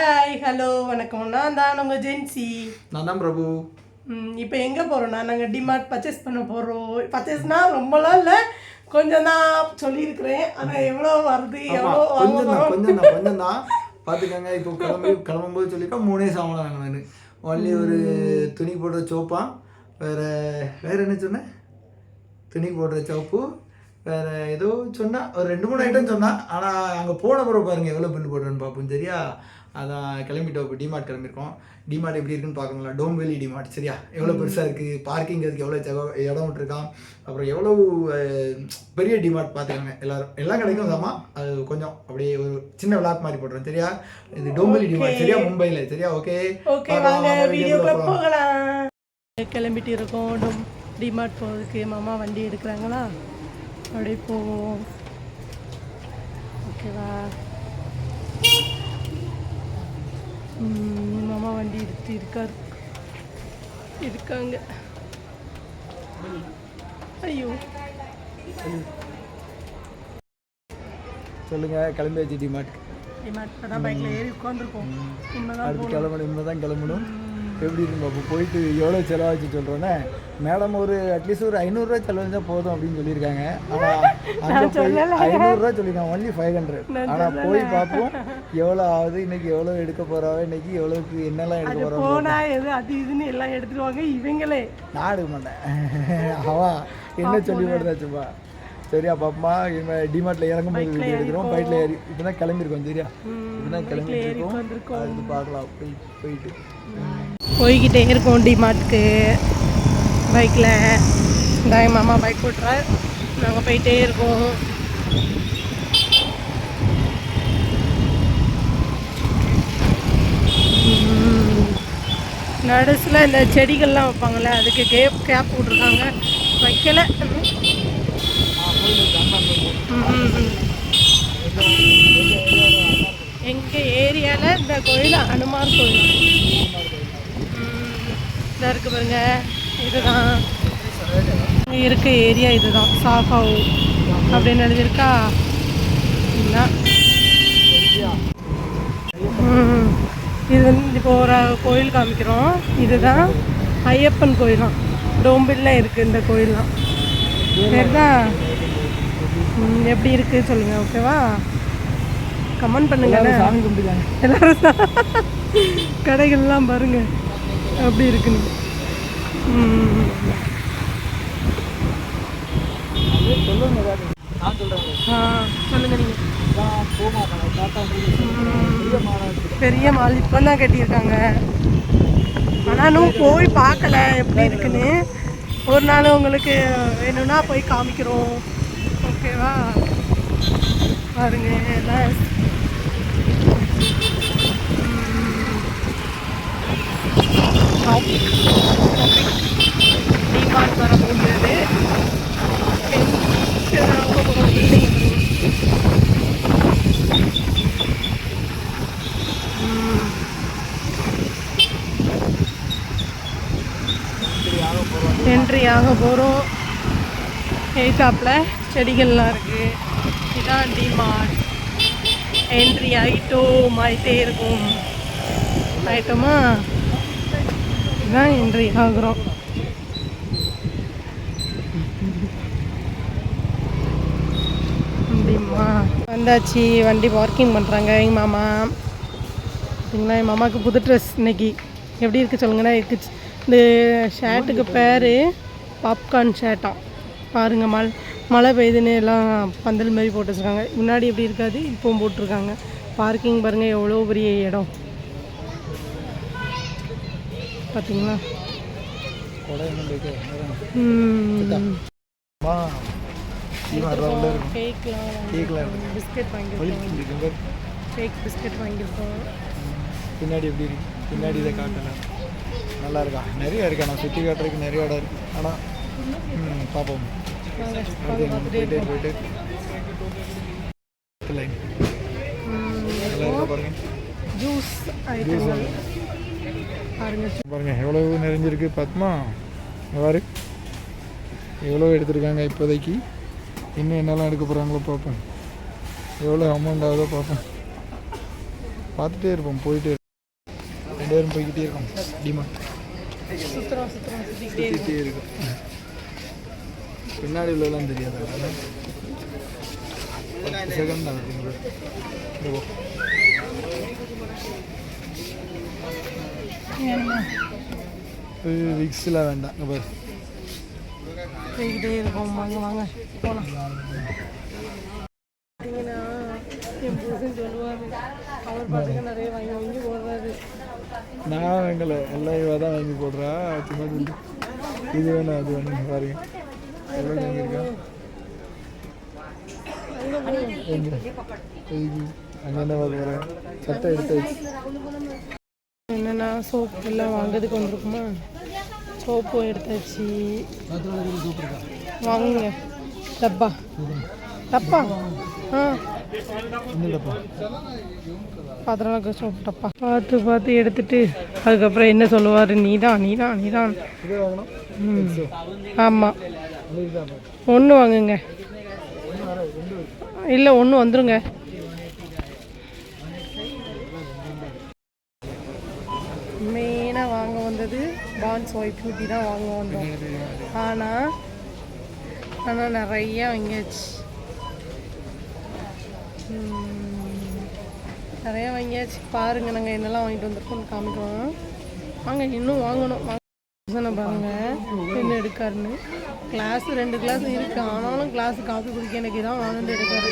Hi hello வணக்கம். நான் தான் உங்கள் ஜென்சி நான் தான் பிரபு. இப்போ எங்கே போகிறோம்னா நாங்கள் டிமார்ட் பர்ச்சேஸ் பண்ண போகிறோம் பர்ச்சேஸ்னால் ரொம்பலாம் இல்லை கொஞ்சம் தான் சொல்லியிருக்கிறேன். ஆனால் எவ்வளோ வருது எவ்வளோ கொஞ்சம் தான் கொஞ்சம் தான் கொஞ்சம் தான். பார்த்துக்கங்க இப்போ கிளம்பி கிளம்பும்போது சொல்லியிருக்கோம் மூணே சாமான் வாங்கினேன் ஒன்லி ஒரு துணி போடுற சோப்பா வேற வேற என்ன சொன்னேன்? துணி போடுற சோப்பு வேற ஏதோ சொன்னா ஒரு ரெண்டு மூணு ஐட்டம் சொன்னா ஆனால் அங்கே போன பிறகு பாருங்க எவ்வளோ பில் போடுறேன்னு பார்ப்போம் சரியா? அதான் கிளம்பிட்டோம் இப்போ டிமார்ட் கிளம்பியிருக்கோம். டிமார்ட் எப்படி இருக்குன்னு பார்க்கணும்ல டோம்வெலி டிமார்ட் சரியா? எவ்வளோ பெருசாக இருக்குது பார்க்கிங் அதுக்கு எவ்வளோ ஜக- இடம் விட்டுருக்கான். அப்புறம் எவ்வளோ பெரிய டிமார்ட் பார்த்துக்கோங்க. எல்லாரும் எல்லா கடைக்கும் தாமா அது கொஞ்சம் அப்படியே ஒரு சின்ன விளாக் மாதிரி போடுறேன் சரியா? இது டோம்பலி டிமார்ட் சரியா? மும்பையில் சரியா? ஓகே கிளம்பிட்டு இருக்கோம். டொம் டிமார்ட் போகிறதுக்கு மாமா வண்டி எடுக்கிறாங்களா? அப்படியே போவோம். ஓகேவா ம், மாமா வண்டி எடுத்து இருக்கார். இருக்காங்க. ஐயோ. சொல்லுங்க கிளம்பியாச்சு டிமார்ட். டிமார்ட் இப்போ தான் பைக்கில் ஏறி உட்காந்துருக்கோம் அடுத்து கிளம்பணும் இனிமே தான் கிளம்பணும் எப்படி இருக்கு பாப்போம் போயிட்டு எவ்வளோ செலவாச்சு சொல்கிறோன்னே மேடம் ஒரு அட்லீஸ்ட் ஒரு ஐநூறுரூவா செலவழிச்சா போதும் அப்படின்னு சொல்லியிருக்காங்க. ஆனால் அங்கே போய் ஐநூறுரூவா சொல்லியிருக்காங்க. ஒன்லி ஃபைவ் ஹண்ட்ரட் ஆனால் போய் பார்ப்போம் எவ்வளோ ஆகுது இன்னைக்கு எவ்வளோ எடுக்க போகிறாவோ இன்னைக்கு எவ்வளோக்கு என்னெல்லாம் எடுக்க போகிறோம் போனா எது அது இதுன்னு எல்லாம் எடுத்துருவாங்க இவங்களே. நான் எடுக்க மாட்டேன். அவா என்ன சொல்லி போடுதாச்சுப்பா சரியா பாப்பா இவன் டிமார்ட்ல இறங்கும் போது வீடியோ எடுக்கிறோம். பைக்ல ஏறி இப்போ தான் கிளம்பியிருக்கோம் சரியா? இப்போ தான் கிளம்பிட்டு அது பார்க்கலாம். போய் போயிட்டு. போய்கிட்டே இருக்கோம் டிமார்ட்க்கு பைக்கில் இந்த மாமா பைக் ஓட்டுறார். நாங்கள் போயிட்டே இருக்கோம். நடுசில் இந்த செடிகள்லாம் வைப்பாங்கள்ல அதுக்கு கேப் கேப் போட்டிருக்காங்க. வைக்கல. எங்கள் ஏரியாவில் இந்த கோயில் அனுமார் கோயில். இதாக இருக்கு பாருங்க. இதுதான். இங்கே இருக்க ஏரியா இதுதான். சாஃபாவு அப்படின்னு எழுதியிருக்கா. இதுதான். இது வந்து இப்போ ஒரு கோயில் காமிக்கிறோம். இதுதான் ஐயப்பன் கோயிலாம். டோம்பில்ல இருக்குது இந்த கோயிலாம் பேர் தான் எப்படி இருக்குது சொல்லுங்கள் ஓகேவா கமெண்ட் பண்ணுங்க சாமி எல்லாரும் கடைகள்லாம் பாருங்க அப்படி இருக்குன்னு. பெரிய மால் இப்போ தான் கட்டியிருக்காங்க. ஆனால் இன்னும் போய் பார்க்கல எப்படி இருக்குன்னு. ஒரு நாள் உங்களுக்கு வேணும்னா போய் காமிக்கிறோம். ஓகேவா பாருங்க எல்லாம் டிமார்ட் வர போகிறது என்ட்ரி ஆக போகிறோம் எய்தாப்பில் செடிகள்லாம் இருக்குது இதான் டிமார்ட் என்ட்ரி ஐட்டோம் ஆகிட்டே இருக்கும். ஆயிட்டோமா இதான் என்ட்ரி ஆகுறோம். அப்படிமா வந்தாச்சு. வண்டி பார்க்கிங் பண்ணுறாங்க எங்கள் மாமா. பார்த்தீங்களா? என் மாமாவுக்கு புது ட்ரெஸ் இன்னைக்கு. எப்படி இருக்குது சொல்லுங்கண்ணா? இருக்கு. இந்த ஷர்ட்டுக்கு பேர் பாப்கார்ன் ஷர்ட்டாம் பாருங்கம்மாள் மழை மழை பெய்யுதுன்னு எல்லாம் பந்தல் மாதிரி போட்டு வச்சிருக்காங்க முன்னாடி எப்படி இருக்காது இப்போவும் போட்டிருக்காங்க. பார்க்கிங் பாருங்கள் எவ்வளோ பெரிய இடம். பார்த்தீங்களா கொடை என்ன இருக்கு ம். மா டிமார்ட் ரவுண்டில் பின்னாடி எப்படி இருக்கு பின்னாடி இதை காட்டலாம் நல்லா இருக்கா நிறைய இருக்கா நான் சுற்றி காட்டுறதுக்கு நிறைய இடம் இருக்குது ஆனால் பார்ப்போம் போயிட்டே போயிட்டு லைன் பாருங்க ஜூஸ் பாருங்க எவ்வளோ நிறைஞ்சிருக்கு பத்மா? இங்க பாரு. எவ்வளோ எடுத்திருக்காங்க இப்போதைக்கு? இன்னும் என்னெல்லாம் எடுக்க போகிறாங்களோ பார்ப்போம். எவ்வளோ அமௌண்ட் ஆகுதோ பார்ப்போம். பார்த்துட்டே இருப்போம் போயிட்டே இருப்போம். ரெண்டு பேரும் போய்கிட்டே இருக்கோம். டிமார்ட் சுற்றுறோம் சுற்றுறோம் சுற்றிக்கிட்டே இருக்கும். பின்னாடி உள்ளதெல்லாம் தெரியாது. செகண்ட் தான் இருக்கு இங்க போ. இது விக்ஸ்லாம் வேண்டாம். இங்க பாரு. போய்கிட்டே இருக்கோம். வாங்க வாங்க. போகலாம் பார்த்தீங்கன்னா என் புருஷன் சொல்லுவார். அவர் பாட்டுக்கு நிறைய வாங்கி வாங்கி போடுறாரு. நான் வாங்கலை. எல்லாம் இவ தான் வாங்கி போடுறா. சும்மா இது வேணும் அது வேணும் பாருங்க சட்டை என்னென்னா சோப்பு எல்லாம் வாங்குறதுக்கு வந்திருக்குமா? சோப்பும் எடுத்தாச்சு வாங்குங்க. டப்பா. டப்பா? ஆ. என்னடப்பா பாத்திரம் சோப்பு டப்பா. பார்த்து பார்த்து எடுத்துட்டு அதுக்கப்புறம் என்ன சொல்லுவார்? நீ தான் நீ தான் நீ தான் ஆமாம் ஒன்று வாங்குங்க. இல்லை ஒன்று வந்துருங்க. மெயினாக வாங்க வந்தது பான்ஸ் ஒயிட் பியூட்டி தான் வாங்க வந்தோம். ஆனால் ஆனால் நிறையா வாங்கியாச்சு. நிறையா வாங்கியாச்சு. பாருங்கள் நாங்கள் என்னெல்லாம் வாங்கிட்டு வந்திருக்கோம்னு காமிக்கிறோம் வாங்க இன்னும் வாங்கணும். வாங்க. பாருங்க. என்ன எடுக்காருன்னு. கிளாஸ் ரெண்டு கிளாஸ் இருக்கு. ஆனாலும் கிளாஸ் காஃபி குடிக்க எனக்கு இதான் வேணும்னு எடுக்காரு.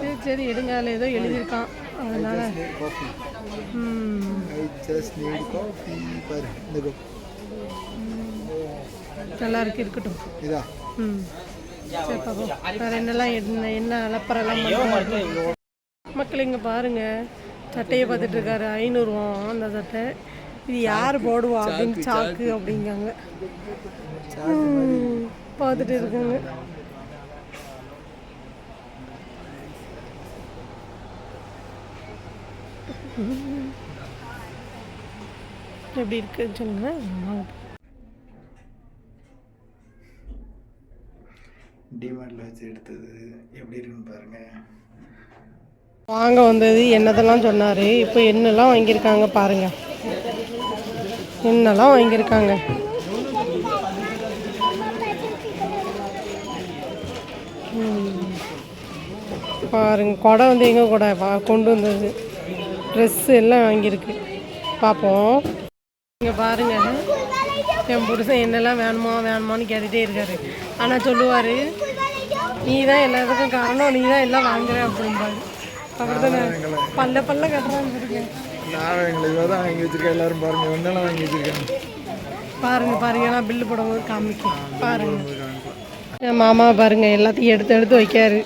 சரி சரி எடுங்க. அதில் ஏதோ எழுதியிருக்கான். அதனால. நல்லா இருக்கு இருக்கட்டும். இதா. ம். சரி பாப்போம். வேறு என்னெல்லாம் என்ன என்ன அலப்பறெல்லாம் பண்ணுறாங்க மக்கள் இங்கே பாருங்க. சட்டையை பார்த்துட்டு இருக்காரு. ஐநூறுவா அந்த சட்டை. இது யார் போடுவா அப்படின்னு சாக்கு. அப்படிங்காங்க. பார்த்துட்டு இருக்காங்க. எப்படி இருக்குன்னு சொல்லுங்க. வாங்க. டிமார்ட்டில் வச்சு எடுத்தது எப்படி இருக்குன்னு பாருங்க. வாங்க வந்தது என்னதெல்லாம் சொன்னார். இப்போ என்னெல்லாம் வாங்கியிருக்காங்க பாருங்க. என்னெல்லாம் வாங்கியிருக்காங்க. பாருங்க கொடை வந்து எங்கே கொடை? வா கொண்டு வந்தது. ட்ரெஸ் எல்லாம் வாங்கியிருக்கு. பார்ப்போம். இங்கே பாருங்க. என் புருஷன் என்னெல்லாம் வேணுமா வேணுமான்னு கேட்டுகிட்டே இருக்காரு. ஆனால் சொல்லுவார் நீ தான் எல்லாத்துக்கும் காரணம் நீ தான் எல்லாம் வாங்குற அப்படிம்பாரு. அப்படித்தானே? பல்ல பல்ல கட்டுறான்னு இருக்கேன் நான் எங்களை இவ தான் வாங்கி வச்சிருக்கேன் எல்லாரும் பாருங்க. ஒன்னெல்லாம் வாங்கி வச்சிருக்காங்க. பாருங்க பாருங்க. நான் பில்லு போடும்போது காமிக்கும் பாருங்க. என் மாமா பாருங்க எல்லாத்தையும் எடுத்து எடுத்து வைக்காரு.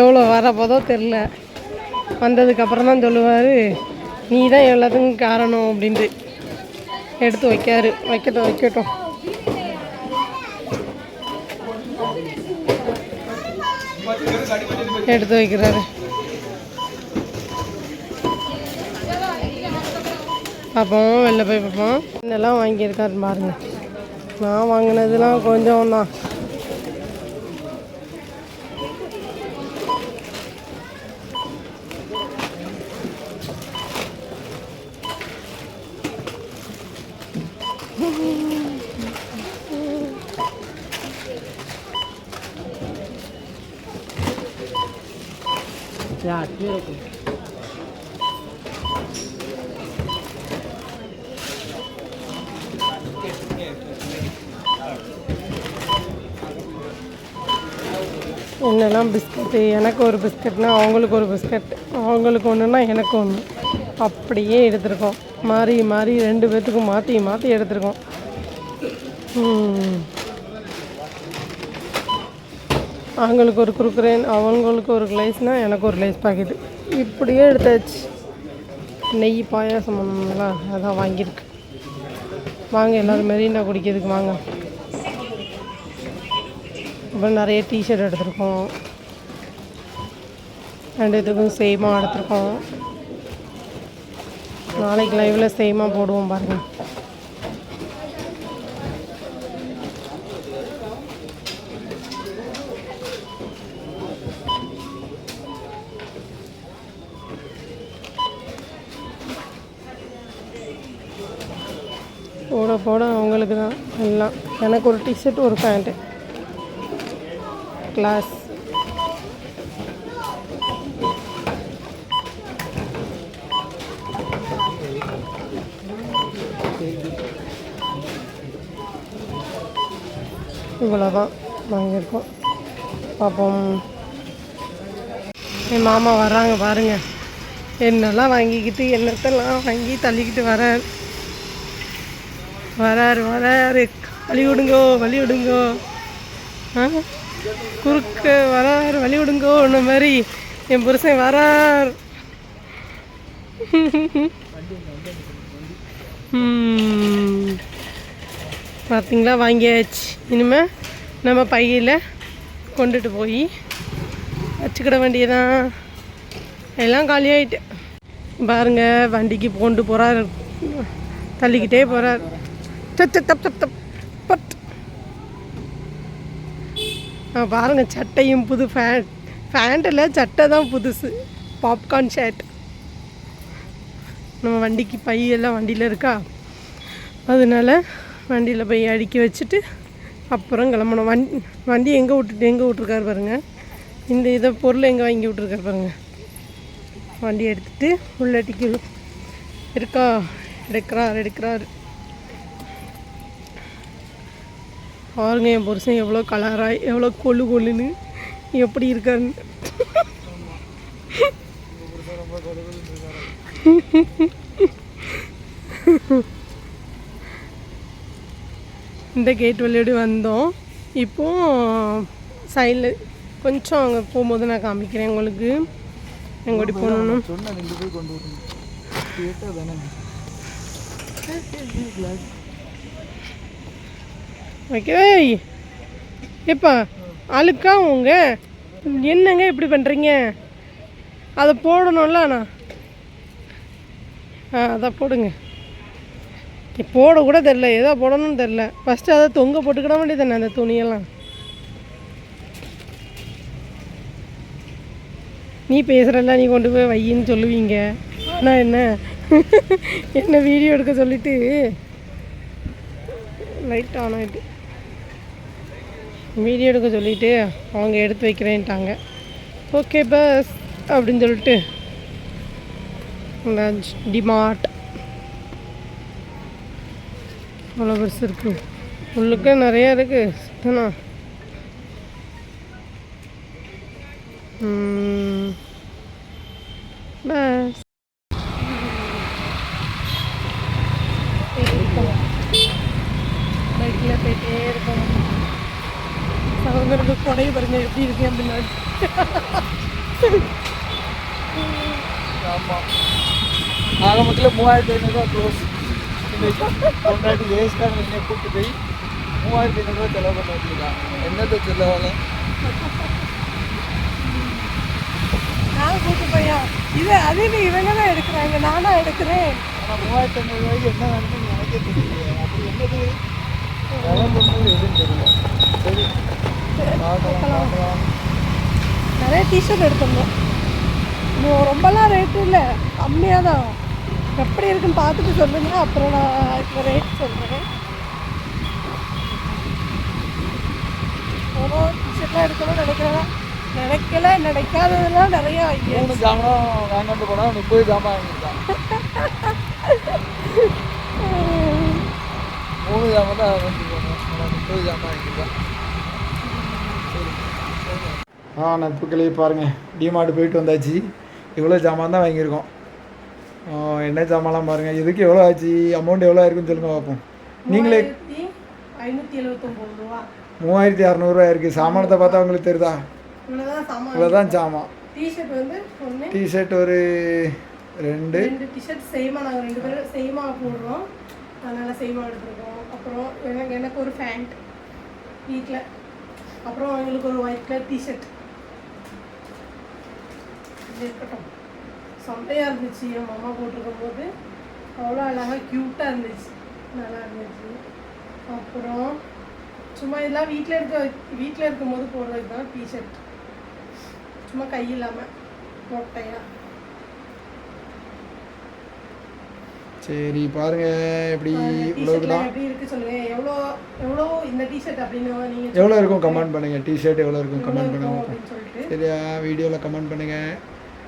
எவ்வளோ வரப்போதோ தெரில வந்ததுக்கப்புறம் தான் சொல்லுவார் நீ தான் எல்லாத்துக்கும் காரணம் அப்படின்ட்டு. எடுத்து வைக்காரு. வைக்கட்டும் வைக்கட்டும். எடுத்து வைக்கிறாரு. பார்ப்போம் வெளில போய் பார்ப்போம். இதெல்லாம் வாங்கியிருக்காரு பாருங்க. நான் வாங்கினதுலாம் கொஞ்சம் தான். என்னெல்லாம் பிஸ்கட்டு எனக்கு ஒரு பிஸ்கட்னா அவங்களுக்கு ஒரு பிஸ்கட் அவங்களுக்கு ஒன்றுனா எனக்கு ஒன்று அப்படியே எடுத்திருக்கோம். மாறி மாறி ரெண்டு பேர்த்துக்கும் மாற்றி மாற்றி எடுத்திருக்கோம். அவங்களுக்கு ஒரு குறுக்குறேன் அவங்களுக்கு ஒரு லைஸ்னா எனக்கு ஒரு லைஸ் பாக்கெட்டு. இப்படியே எடுத்தாச்சு. நெய் பாயாசம் பண்ணணுங்களா அதான் வாங்கியிருக்கு. வாங்க எல்லோரும் மெரினா குடிக்கிறதுக்கு வாங்க. அப்புறம் நிறைய டிஷர்ட் எடுத்திருக்கோம். ரெண்டு இதுக்கும் சேமாக எடுத்திருக்கோம். நாளைக்கு லைவில் சேமாக போடுவோம் பாருங்கள் போட போட அவங்களுக்கு தான் எல்லாம். எனக்கு ஒரு டிஷர்ட் ஒரு பேண்ட்டு கிளாஸ் இவ்வளோதான் வாங்கியிருக்கோம். பார்ப்போம் என் மாமா வர்றாங்க பாருங்க. என்னெல்லாம் வாங்கிக்கிட்டு என்னத்தெல்லாம் வாங்கி தள்ளிக்கிட்டு வரார். வராரு வராரு. வழி விடுங்கோ வழி விடுங்கோ ஆ? குறுக்க வரார் வழி விடுங்கோ இந்த மாதிரி என் புருஷன் வரார். பார்த்தீங்களா வாங்கியாச்சு. இனிமேல் நம்ம பையில் கொண்டுட்டு போய் வச்சுக்கிட வேண்டியதான் எல்லாம் காலியாயிட்டு பாருங்க வண்டிக்கு கொண்டு போகிறார் தள்ளிக்கிட்டே போகிறார் தப் தப் தப் தப் தப் பட் பாருங்கள் சட்டையும் புது ஃபேண்ட் ஃபேண்ட்டில் சட்டை தான் புதுசு. பாப்கார்ன் ஷர்ட் நம்ம வண்டிக்கு பையெல்லாம் வண்டியில் இருக்கா? அதனால வண்டியில் போய் அடுக்கி வச்சுட்டு அப்புறம் கிளம்பணும். வண்டி வண்டி எங்கே விட்டுட்டு எங்கே விட்ருக்காரு பாருங்கள் இந்த இதை பொருள் எங்கே வாங்கி விட்ருக்காரு பாருங்க. வண்டி எடுத்துகிட்டு உள்ளட்டிக்கு இருக்கா? எடுக்கிறார் எடுக்கிறார். பாருங்க என் புருஷன் எவ்வளோ கலராக எவ்வளோ கொழு கொழுன்னு எப்படி இருக்காருன்னு இந்த கேட் வழியோடு வந்தோம். இப்போ சைடில் கொஞ்சம் அங்கே போகும்போது நான் காமிக்கிறேன் உங்களுக்கு. எங்கோடி போகணும். சொன்ன ரெண்டு ஓகே எப்பா அழுக்கா உங்க? என்னங்க இப்படி பண்ணுறீங்க அதை போடணும்ல அண்ணா. ஆ அதை போடுங்க. நீ தெரில ஏதோ போடணும்னு தெரில ஃபஸ்ட்டு அதை தொங்க போட்டுக்கிட வேண்டியதானே அந்த துணியெல்லாம். நீ பேசுகிறல்ல நீ கொண்டு போய் வையின்னு சொல்லுவீங்க. நான் என்ன? என்ன வீடியோ எடுக்க சொல்லிட்டு? லைட் ஆன் ஆகிட்டு வீடியோ எடுக்க சொல்லிட்டு அவங்க எடுத்து வைக்கிறேன்ட்டாங்க. ஓகே பஸ் அப்படின்னு சொல்லிட்டு. டிமார்ட் அவ்வளோ பஸ் இருக்கு. உள்ளுக்க நிறையா இருக்கு சுத்தனா பஸ் பைக்கில் போயிட்டே இருக்கோம் கொடை பாருங்க எப்படி இருக்கு அப்படின்னா. ஆமாம் ஆக மொத்தத்தில் மூவாயிரத்தி ஐநூறுரூவா க்ளோஸ் கொண்டாடி வேஸ்ட்டாக என்னை கூப்பிட்டு போய் மூவாயிரத்தி ஐநூறுரூவா செலவு பண்ண வச்சுருக்காங்க என்னத்தை செலவாக நான் கூட்டு போயா? இது அது நீ இவங்க தான் எடுக்கிறாங்க நானா எடுக்கிறேன். ஆனால் மூவாயிரத்தி ஐநூறுரூவாய்க்கு என்ன வேணும்னு எனக்கே தெரியல அப்படி என்னது? பண்ணது எதுவும் தெரியல. சரி. பார்க்கலாம் நிறைய டிஷர்ட் எடுத்திருந்தோம். ரொம்பலாம் ரேட்டு இல்லை. கம்மியாக தான் எப்படி இருக்குன்னு பார்த்துட்டு சொல்லுங்க. அப்புறம் நான் இப்போ ரேட் சொல்கிறேன் ஒரு டிஷர்ட்லாம் எடுக்கணும்னு நினைக்கிறேன். நினைக்கல நினைக்காததெல்லாம் நிறைய மூணு ஜாமான் வாங்கிட்டு போனால் முப்பது ஜாமான் வாங்கிட்டான் மூணு ஜாமான் தான் வாங்கிட்டு போனோம் முப்பது ஜாமான் வாங்கிட்டான் ஆ நட்புக்களே பாருங்கள் டிமார்ட் போயிட்டு வந்தாச்சு. இவ்வளோ ஜாமான் தான் வாங்கியிருக்கோம். என்ன ஜாமான்லாம் பாருங்கள் இதுக்கு எவ்வளோ ஆச்சு? அமௌண்ட் எவ்வளோ இருக்குன்னு சொல்லுங்கள் பார்ப்போம் நீங்களே மூவாயிரத்தி அறநூறுவா இருக்குது சாமானத்தை பார்த்தா உங்களுக்கு தெரியுதா? இவ்வளோதான் சாமான் இவ்வளோதான் ஜாமான் டிஷர்ட் வந்து ஒன்று டிஷர்ட் ஒரு ரெண்டு. டிஷர்ட் சேமாக நாங்கள் ரெண்டு பேரும் சேமாக போடுறோம். அதனால் எடுத்துருக்கோம். அப்புறம் எனக்கு எனக்கு ஒரு ஃபேண்ட் வீட்டில் அப்புறம் எங்களுக்கு ஒரு ஒயிட் கலர் டிஷர்ட் இது இருக்கட்டும். செம்மையாக இருந்துச்சு. என் மாமா போட்டிருக்கும் போது அவ்வளோ அழகாக க்யூட்டாக இருந்துச்சு. நல்லா இருந்துச்சு. அப்புறம் சும்மா இதெல்லாம் வீட்டில் இருக்க வீட்டில் இருக்கும்போது போடுறதுக்கு தான் டிஷர்ட் சும்மா கை இல்லாமல் மொட்டையாக சரி பாருங்க. எப்படி இவ்வளோ டிஷர்ட்லாம் தான் எப்படி இருக்கு சொல்லுங்க. எவ்வளோ எவ்வளோ இந்த டிஷர்ட் அப்படின்னு நீங்க எவ்வளோ இருக்கும்? கமெண்ட் பண்ணுங்க. டிஷர்ட் எவ்வளோ இருக்கும்? கமெண்ட் பண்ணுங்க. சரியா? வீடியோவில் கமெண்ட் பண்ணுங்க.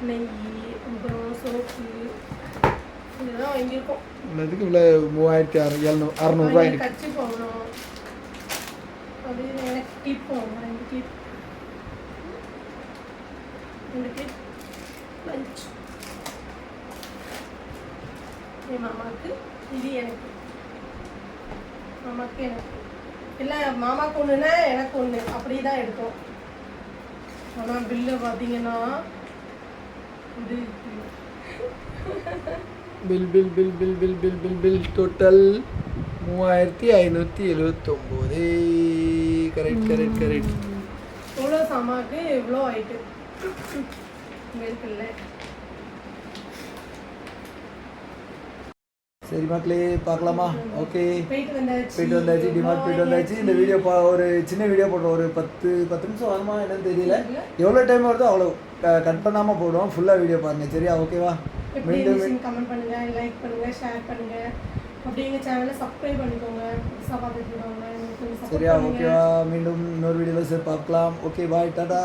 நெய் அப்புறம் சோப்பு இதெல்லாம் வாங்கியிருக்கோம். உள்ளதுக்கு இவ்வளோ மூவாயிரத்தி அறு எழுநூறு அறநூறுவா கச்சி போகணும் அது எனக்கு கிளிப் போகணும் ரெண்டு கிளிப் ரெண்டு கிளிப் லஞ்ச் என் மாமாவுக்கு இது எனக்கு. மாமாவுக்கு எனக்கு. இல்லை மாமாவுக்கு ஒன்றுனா எனக்கு ஒன்று அப்படி தான் எடுத்தோம். ஆனால் பில்லு பார்த்தீங்கன்னா bill bill bill bill bill bill bill bill total மூவாயிரத்தி ஐநூற்றி எழுவத்தொம்போது. கரெக்ட் கரெக்ட் கரெக்ட் எவ்வளோ சாமாக்கு எவ்வளோ ஆயிட்டு இருக்குல்ல சரி மக்களே பார்க்கலாமா? ஓகே போயிட்டு வந்தாச்சு. டிமார்ட் போயிட்டு வந்தாச்சு. இந்த வீடியோ ஒரு சின்ன வீடியோ போடுறோம். ஒரு பத்து பத்து நிமிஷம் வருமா என்னன்னு தெரியல. எவ்வளோ டைம் வருதோ அவ்வளோ கட் பண்ணாமல் போடுவோம். ஃபுல்லாக வீடியோ பாருங்க. சரியா? ஓகேவா மீண்டும் கமெண்ட் பண்ணுங்க லைக் பண்ணுங்க ஷேர் பண்ணுங்க. அப்படியே எங்கள் சேனலை சப்ஸ்கிரைப் பண்ணிக்கோங்க. புதுசாக பார்த்துட்டு சரியா. ஓகேவா மீண்டும் இன்னொரு வீடியோவில் பார்க்கலாம். Okay bye Tata.